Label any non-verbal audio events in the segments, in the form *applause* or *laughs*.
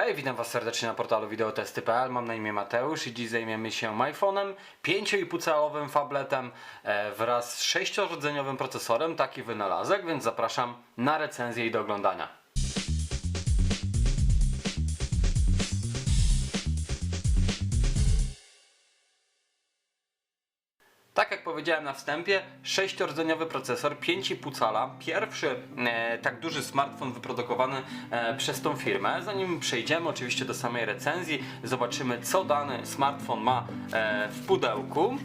Hej, witam Was serdecznie na portalu wideotesty.pl. Mam na imię Mateusz i dziś zajmiemy się iPhone'em 5,5-calowym fabletem e, wraz z 6-rdzeniowym procesorem. Taki wynalazek, więc zapraszam na recenzję i do oglądania. Powiedziałem na wstępie, 6-rdzeniowy procesor, 5,5 cala, pierwszy e, tak duży smartfon wyprodukowany e, przez tą firmę. Zanim przejdziemy oczywiście do samej recenzji, zobaczymy co dany smartfon ma e, w pudełku.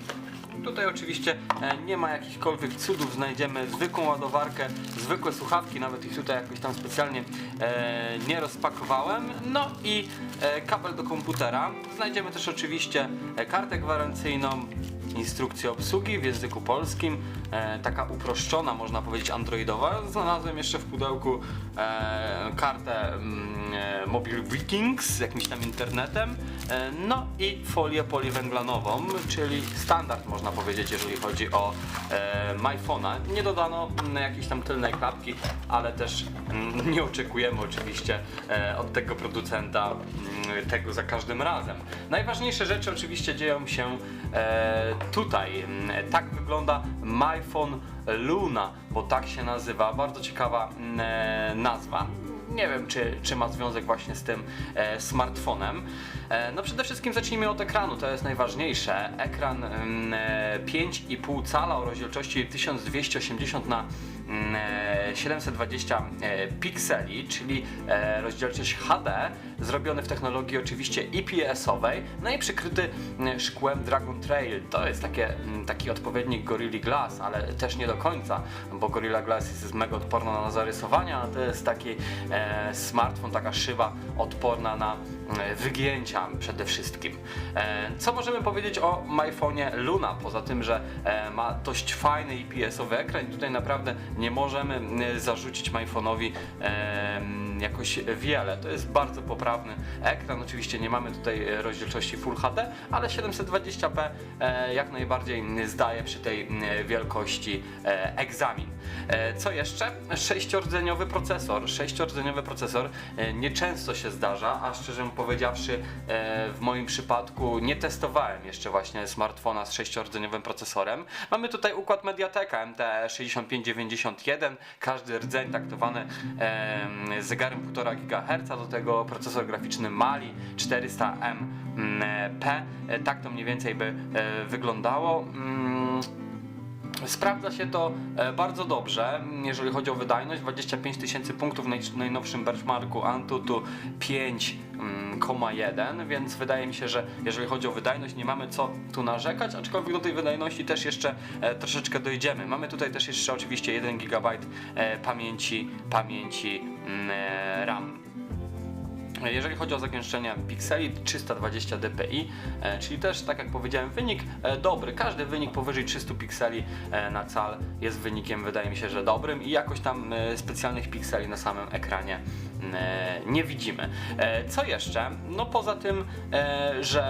Tutaj oczywiście e, nie ma jakichkolwiek cudów, znajdziemy zwykłą ładowarkę, zwykłe słuchawki, nawet ich tutaj jakoś tam specjalnie e, nie rozpakowałem. No i e, kabel do komputera. Znajdziemy też oczywiście kartę gwarancyjną, instrukcję obsługi w języku polskim, e, taka uproszczona, można powiedzieć, androidowa. Znalazłem jeszcze w pudełku e, kartę mm, e, Mobile Vikings z jakimś tam internetem, no i folię poliwęglanową, czyli standard można powiedzieć, jeżeli chodzi o e, MyPhone'a. Nie dodano mm, jakiejś tam tylnej klapki, ale też mm, nie oczekujemy oczywiście e, od tego producenta mm, tego za każdym razem. Najważniejsze rzeczy oczywiście dzieją się e, tutaj. Tak wygląda MyPhone Luna, bo tak się nazywa. Bardzo ciekawa e, nazwa. Nie wiem, czy, czy ma związek właśnie z tym e, smartfonem. E, no przede wszystkim zacznijmy od ekranu, to jest najważniejsze. Ekran mm, e, 5,5 cala o rozdzielczości 1280 na mm, e, 720 e, pikseli, czyli e, rozdzielczość HD, zrobiony w technologii oczywiście IPS-owej, no i przykryty szkłem Dragon Trail. To jest takie, taki odpowiednik Gorilla Glass, ale też nie do końca, bo Gorilla Glass jest mega odporna na zarysowania, a to jest taki e, smartfon, taka szyba odporna na wygięcia przede wszystkim. Co możemy powiedzieć o MyPhone'ie Luna, poza tym, że ma dość fajny IPS-owy ekran tutaj naprawdę nie możemy zarzucić MyPhone'owi e, jakoś wiele. To jest bardzo poprawny ekran. Oczywiście nie mamy tutaj rozdzielczości Full HD, ale 720p e, jak najbardziej zdaje przy tej e, wielkości e, egzamin. Co jeszcze? Sześciordzeniowy procesor. Sześciordzeniowy procesor nieczęsto się zdarza, a szczerze powiedziawszy w moim przypadku nie testowałem jeszcze właśnie smartfona z sześciordzeniowym procesorem. Mamy tutaj układ Mediateka MT 6591, każdy rdzeń taktowany e, zegarem 1,5 GHz, do tego procesor graficzny Mali 400MP. E, Tak to mniej więcej by e, wyglądało. Mm, Sprawdza się to e, bardzo dobrze, jeżeli chodzi o wydajność. 25 tysięcy punktów w naj- najnowszym benchmarku Antutu 5,1, więc wydaje mi się, że jeżeli chodzi o wydajność, nie mamy co tu narzekać, aczkolwiek do tej wydajności też jeszcze e, troszeczkę dojdziemy. Mamy tutaj też jeszcze oczywiście 1 GB e, pamięci, pamięci mm, RAM. Jeżeli chodzi o zagęszczenie pikseli 320 dpi, e, czyli też tak jak powiedziałem wynik e, dobry. Każdy wynik powyżej 300 pikseli e, na cal jest wynikiem wydaje mi się, że dobrym i jakoś tam e, specjalnych pikseli na samym ekranie e, nie widzimy. E, Co jeszcze? No poza tym, e, że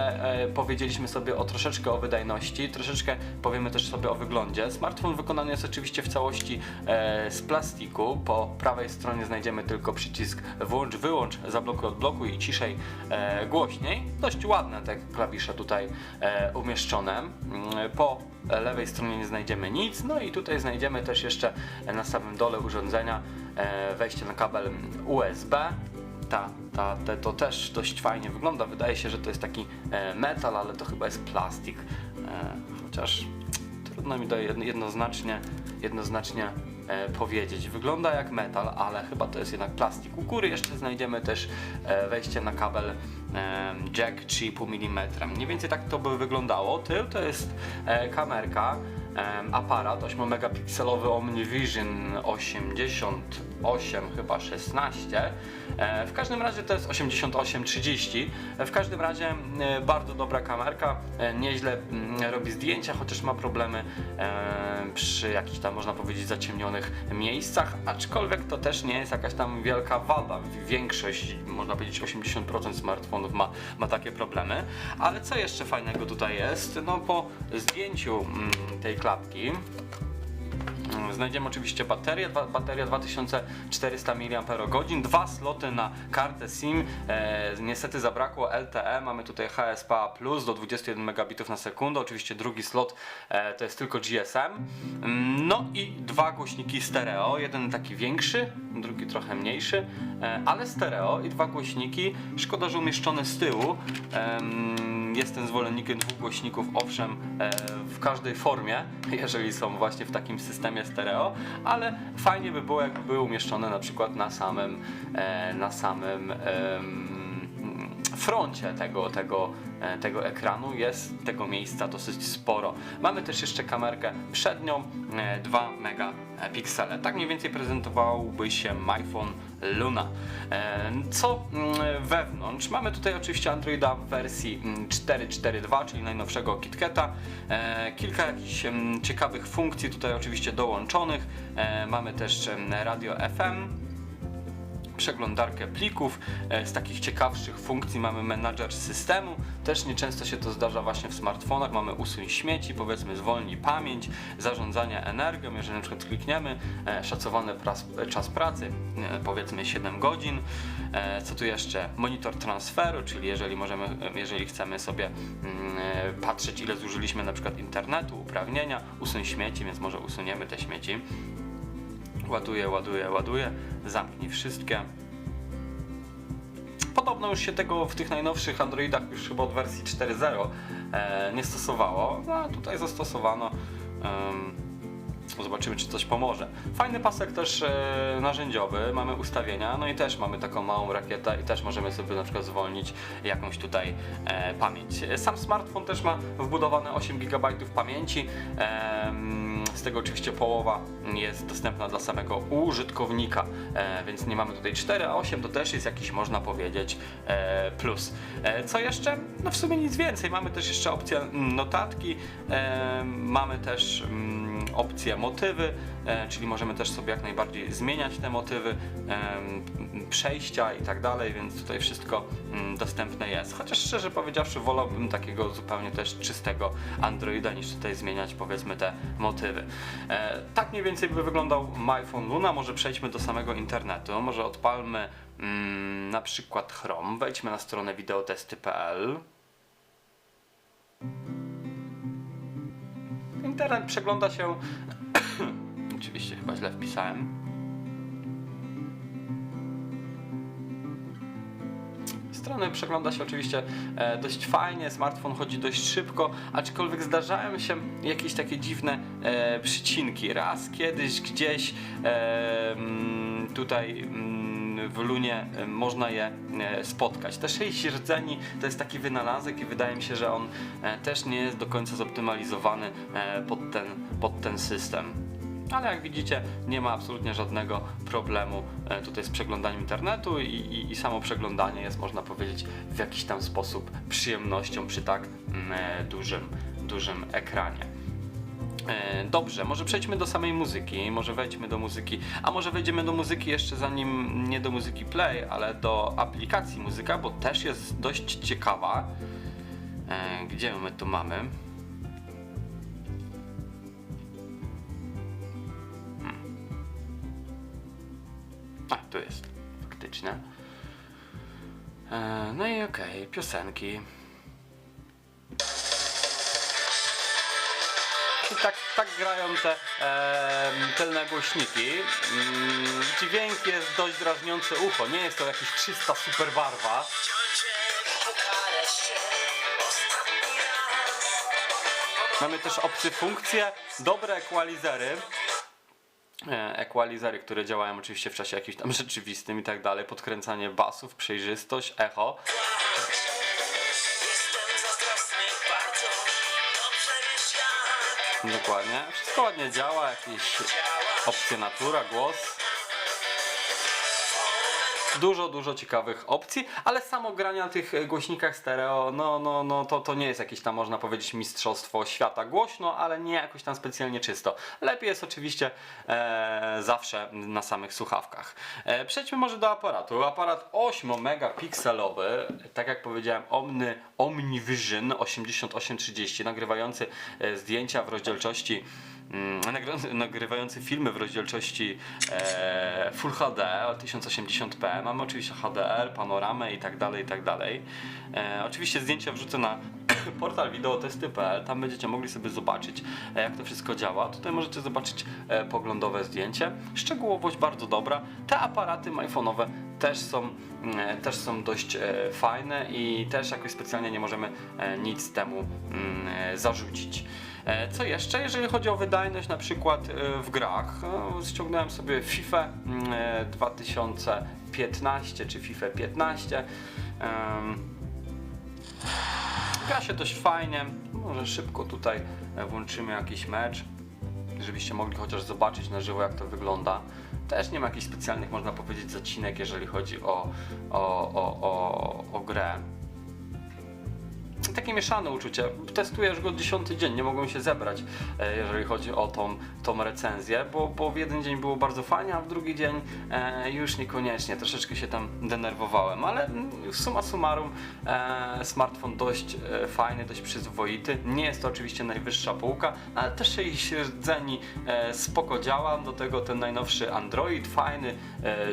e, powiedzieliśmy sobie o troszeczkę o wydajności, troszeczkę powiemy też sobie o wyglądzie. Smartfon wykonany jest oczywiście w całości e, z plastiku. Po prawej stronie znajdziemy tylko przycisk włącz, wyłącz, zablokuj, odblokuj i ciszej, e, głośniej. Dość ładne te klawisze tutaj e, umieszczone. Mm, Po lewej stronie nie znajdziemy nic, no i tutaj znajdziemy też jeszcze na samym dole urządzenia e, wejście na kabel USB. Ta, ta, te, to też dość fajnie wygląda. Wydaje się, że to jest taki e, metal, ale to chyba jest plastik. E, chociaż trudno mi to jedno- jednoznacznie, jednoznacznie e, powiedzieć. Wygląda jak metal, ale chyba to jest jednak plastik. U góry jeszcze znajdziemy też e, wejście na kabel e, jack 3,5 mm. Mniej więcej tak to by wyglądało. Tył to jest e, kamerka, aparat 8 megapikselowy OmniVision 88 chyba 16 E, w każdym razie to jest 88-30 w każdym razie e, bardzo dobra kamerka. E, nieźle mm, robi zdjęcia chociaż ma problemy e, przy jakichś tam można powiedzieć zaciemnionych miejscach. Aczkolwiek to też nie jest jakaś tam wielka wada. Większość można powiedzieć 80% smartfonów ma, ma takie problemy. Ale co jeszcze fajnego tutaj jest? No po zdjęciu mm, tej klapki Mm, Znajdziemy oczywiście baterię, bateria 2400 mAh, dwa sloty na kartę SIM. E, niestety zabrakło LTE, mamy tutaj HSPA Plus do 21 megabitów na sekundę. Oczywiście drugi slot e, to jest tylko GSM. Mm, No i dwa głośniki stereo, jeden taki większy, drugi trochę mniejszy, e, ale stereo i dwa głośniki. Szkoda, że umieszczone z tyłu. Em, Jestem zwolennikiem dwóch głośników, owszem, e, w każdej formie, *laughs* jeżeli są właśnie w takim systemie stereo, ale fajnie by było, jakby były umieszczone na przykład na samym, e, na samym froncie tego, tego, e, tego ekranu. Jest tego miejsca dosyć sporo. Mamy też jeszcze kamerkę przednią, e, 2 megapiksele. Tak mniej więcej prezentowałby się iPhone Luna. E, Co mm, wewnątrz? Mamy tutaj oczywiście Androida w wersji mm, 4.4.2, czyli najnowszego KitKata. E, Kilka jakichś em, ciekawych funkcji tutaj oczywiście dołączonych. E, Mamy też radio FM, przeglądarkę plików. E, Z takich ciekawszych funkcji mamy menadżer systemu. Też nieczęsto się to zdarza właśnie w smartfonach. Mamy usuń śmieci, powiedzmy zwolnij pamięć, zarządzanie energią. Jeżeli na przykład klikniemy, e, szacowany pras- czas pracy, e, powiedzmy 7 godzin. Co tu jeszcze? Monitor transferu, czyli jeżeli możemy, jeżeli chcemy sobie mm, patrzeć ile zużyliśmy na przykład internetu, uprawnienia, usuń śmieci, więc może usuniemy te śmieci. Ładuje, ładuje, ładuje. Zamknij wszystkie. Podobno już się tego w tych najnowszych Androidach już chyba od wersji 4.0 e, nie stosowało. No, a tutaj zastosowano. Em, Zobaczymy, czy coś pomoże. Fajny pasek też e, narzędziowy, mamy ustawienia, no i też mamy taką małą rakietę i też możemy sobie na przykład zwolnić jakąś tutaj e, pamięć. Sam smartfon też ma wbudowane 8 GB pamięci, z tego oczywiście połowa jest dostępna dla samego użytkownika, e, więc nie mamy tutaj 4, a 8 to też jest jakiś, można powiedzieć, plus. Co jeszcze? No w sumie nic więcej. Mamy też jeszcze opcję mm, notatki, mamy też mm, opcję motywy, e, czyli możemy też sobie jak najbardziej zmieniać te motywy, przejścia i tak dalej, więc tutaj wszystko mm, dostępne jest. Chociaż szczerze powiedziawszy, wolałbym takiego zupełnie też czystego Androida niż tutaj zmieniać powiedzmy te motywy. E, tak mniej więcej by wyglądał iPhone Luna. Może przejdźmy do samego internetu, może odpalmy mm, na przykład Chrome, wejdźmy na stronę wideotesty.pl. Internet przegląda się. *coughs* Oczywiście chyba źle wpisałem. Strony przegląda się oczywiście e, dość fajnie, smartfon chodzi dość szybko, aczkolwiek zdarzają się jakieś takie dziwne e, przycinki. Raz kiedyś gdzieś e, mm, tutaj mm, w Lunie e, można je e, spotkać. Te sześć rdzeni to jest taki wynalazek i wydaje mi się, że on e, też nie jest do końca zoptymalizowany pod ten, pod ten system. Ale jak widzicie, nie ma absolutnie żadnego problemu tutaj z przeglądaniem internetu i, i, i samo przeglądanie jest, można powiedzieć, w jakiś tam sposób przyjemnością przy tak mm, dużym, dużym ekranie. E, Dobrze, może przejdźmy do samej muzyki, może wejdźmy do muzyki, a może wejdziemy do muzyki jeszcze zanim nie do muzyki Play, ale do aplikacji muzyka, bo też jest dość ciekawa. E, Gdzie my tu mamy? A, tu jest, faktycznie. E, No i okej, piosenki. Tak, tak grają te e, tylne głośniki. Mm, Dźwięk jest dość drażniący ucho. Nie jest to jakiś 300 super barwa. Mamy też opcję funkcje, dobre equalizery. E, Equalizery, które działają oczywiście w czasie jakimś tam *laughs* rzeczywistym i tak dalej. Podkręcanie basów, przejrzystość, echo. Dokładnie. Wszystko ładnie działa, jakieś opcje natura, głos. Dużo, dużo ciekawych opcji, ale samo granie na tych e, głośnikach stereo, no, no, no to, to nie jest jakieś tam, można powiedzieć, mistrzostwo świata. Głośno, ale nie jakoś tam specjalnie czysto. Lepiej jest oczywiście e, zawsze na samych słuchawkach. E, przejdźmy może do aparatu. Aparat 8-megapikselowy, tak jak powiedziałem, Omny, OmniVision 8830, nagrywający e, zdjęcia w rozdzielczości nagrywający filmy w rozdzielczości e, Full HD o 1080p. Mamy oczywiście HDR, panoramę i tak dalej, i tak dalej. E, oczywiście zdjęcia wrzucę na *coughs* portal wideotesty.pl, tam będziecie mogli sobie zobaczyć e, jak to wszystko działa. Tutaj możecie zobaczyć poglądowe zdjęcie. Szczegółowość bardzo dobra. Te aparaty iPhone'owe też są, mm, też są dość fajne i też jakoś specjalnie nie możemy nic temu mm, zarzucić. E, Co jeszcze, jeżeli chodzi o wydajność na przykład e, w grach, e, ściągnąłem sobie FIFA mm, e, 2015 czy FIFA 15. Em, Gra się dość fajnie. Może szybko tutaj włączymy jakiś mecz, żebyście mogli chociaż zobaczyć na żywo jak to wygląda. Też nie ma jakichś specjalnych, można powiedzieć, zacinek, jeżeli chodzi o, o, o, o, o grę. Takie mieszane uczucie. Testuję już go dziesiąty dzień, nie mogłem się zebrać, e, jeżeli chodzi o tą, tą recenzję, bo, bo w jeden dzień było bardzo fajnie, a w drugi dzień e, już niekoniecznie. Troszeczkę się tam denerwowałem, ale mm, summa summarum e, smartfon dość fajny, dość przyzwoity. Nie jest to oczywiście najwyższa półka, ale też jej rdzeni spoko działa. Do tego ten najnowszy Android, fajny,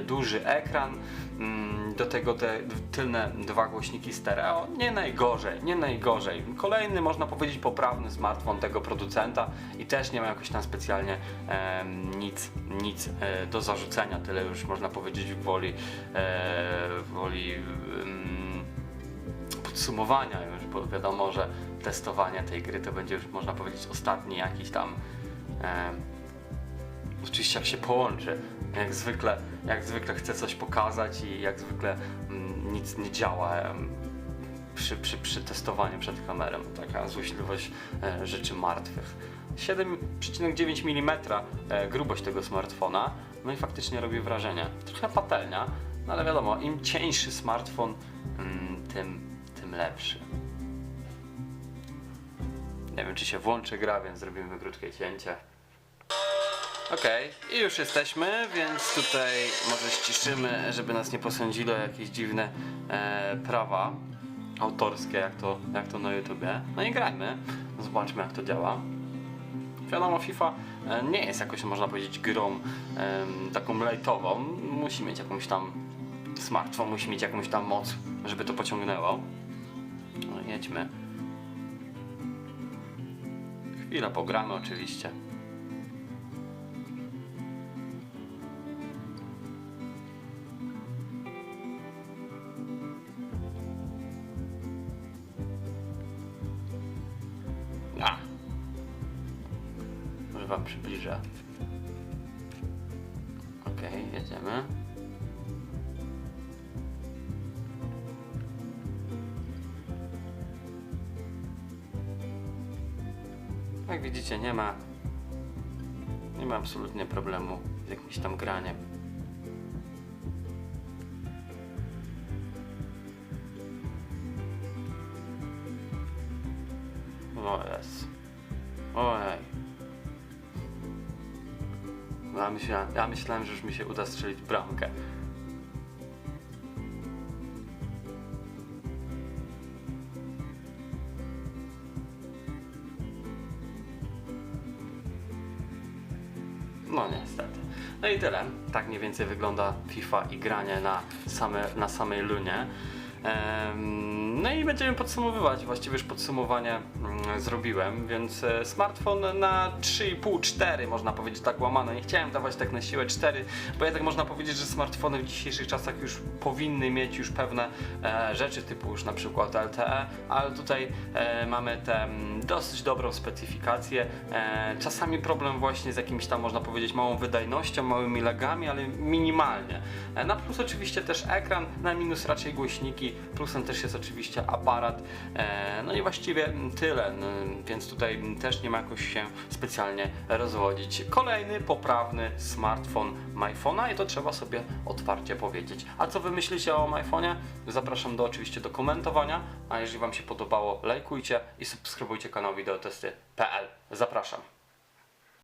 duży ekran. Mm, Do tego te tylne dwa głośniki stereo. Nie najgorzej, nie najgorzej. Kolejny, można powiedzieć, poprawny smartfon tego producenta i też nie ma jakoś tam specjalnie em, nic, nic e, do zarzucenia. Tyle już można powiedzieć w woli, e, woli podsumowania już, bo wiadomo, że testowanie tej gry to będzie już można powiedzieć ostatni jakiś tam em, Oczywiście jak się połączy, jak zwykle, jak zwykle chcę coś pokazać i jak zwykle mm, nic nie działa em, przy, przy, przy testowaniu przed kamerą. Taka złośliwość e, rzeczy martwych. 7,9 mm e, grubość tego smartfona, no i faktycznie robi wrażenie. Trochę patelnia, no ale wiadomo, im cieńszy smartfon, mm, tym, tym lepszy. Nie wiem, czy się włączy gra, więc zrobimy krótkie cięcie. Okej, i już jesteśmy, więc tutaj może ściszymy, żeby nas nie posądzili o jakieś dziwne e, prawa autorskie, jak to, jak to na YouTubie. No i grajmy, zobaczmy jak to działa. Wiadomo, FIFA e, nie jest jakoś, można powiedzieć, grą em, taką lightową. Musi mieć jakąś tam smartfon, musi mieć jakąś tam moc, żeby to pociągnęło. No jedźmy. Chwilę pogramy oczywiście. Wam przybliżę. Okej, jedziemy. Jak widzicie, nie ma nie ma absolutnie problemu z jakimś tam graniem. O jest. Ojej. Ja myślałem, ja myślałem, że już mi się uda strzelić bramkę. No niestety. No i tyle. Tak mniej więcej wygląda FIFA i granie na, same, na samej lunie. No i będziemy podsumowywać, właściwie już podsumowanie mm, zrobiłem, więc e, smartfon na 3,5-4 można powiedzieć tak łamane. Nie chciałem dawać tak na siłę 4, bo jednak można powiedzieć, że smartfony w dzisiejszych czasach już powinny mieć już pewne e, rzeczy typu już na przykład LTE, ale tutaj e, mamy tę mm, dosyć dobrą specyfikację. E, czasami problem właśnie z jakimś tam można powiedzieć małą wydajnością, małymi lagami, ale minimalnie. E, na plus oczywiście też ekran, na minus raczej głośniki, plusem też jest oczywiście aparat. E, no i właściwie tyle, więc tutaj też nie ma jakoś się specjalnie rozwodzić. Kolejny poprawny smartfon MyPhone'a i to trzeba sobie otwarcie powiedzieć. A co wy myślicie o MyPhone'ie? Zapraszam do oczywiście do komentowania, a jeżeli wam się podobało, lajkujcie i subskrybujcie kanał wideotesty.pl. Zapraszam.